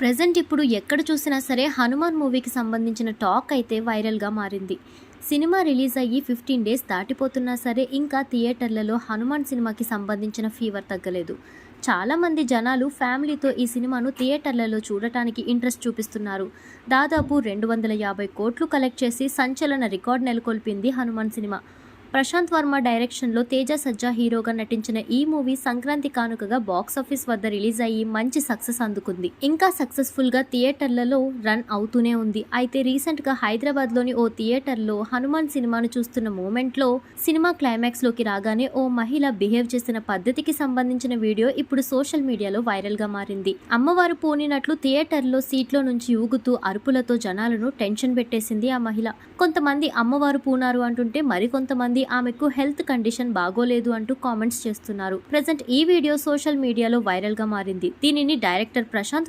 Present ఇప్పుడు ఎక్కడ చూసినా సరే హనుమాన్ మూవీకి సంబంధించిన టాక్ అయితే వైరల్గా మారింది. సినిమా రిలీజ్ అయ్యి ఫిఫ్టీన్ డేస్ దాటిపోతున్నా సరే ఇంకా థియేటర్లలో హనుమాన్ సినిమాకి సంబంధించిన ఫీవర్ తగ్గలేదు. చాలామంది జనాలు ఫ్యామిలీతో ఈ సినిమాను థియేటర్లలో చూడటానికి ఇంట్రెస్ట్ చూపిస్తున్నారు. దాదాపు రెండు వందల యాభై కోట్లు కలెక్ట్ చేసి సంచలన రికార్డ్ నెలకొల్పింది హనుమాన్ సినిమా. ప్రశాంత్ వర్మ డైరెక్షన్లో తేజ సజ్జా హీరోగా నటించిన ఈ మూవీ సంక్రాంతి కానుకగా బాక్స్ ఆఫీస్ వద్ద రిలీజ్ అయ్యి మంచి సక్సెస్ అందుకుంది. ఇంకా సక్సెస్ఫుల్గా థియేటర్లలో రన్ అవుతూనే ఉంది. అయితే రీసెంట్గా హైదరాబాద్లోని ఓ థియేటర్లో హనుమాన్ సినిమాను చూస్తున్న మూమెంట్లో సినిమా క్లైమాక్స్లోకి రాగానే ఓ మహిళ బిహేవ్ చేసిన పద్ధతికి సంబంధించిన వీడియో ఇప్పుడు సోషల్ మీడియాలో వైరల్గా మారింది. అమ్మవారు పోనినట్లు థియేటర్లో సీట్లో నుంచి ఊగుతూ అరుపులతో జనాలను టెన్షన్ పెట్టేసింది ఆ మహిళ. కొంతమంది అమ్మవారు పూనారు అంటుంటే మరికొంతమంది ఆమెకు హెల్త్ కండిషన్ బాగోలేదు అంటూ కామెంట్స్ చేస్తున్నారు. ప్రజెంట్ ఈ వీడియో సోషల్ మీడియాలో వైరల్గా మారింది. దీనిని డైరెక్టర్ ప్రశాంత్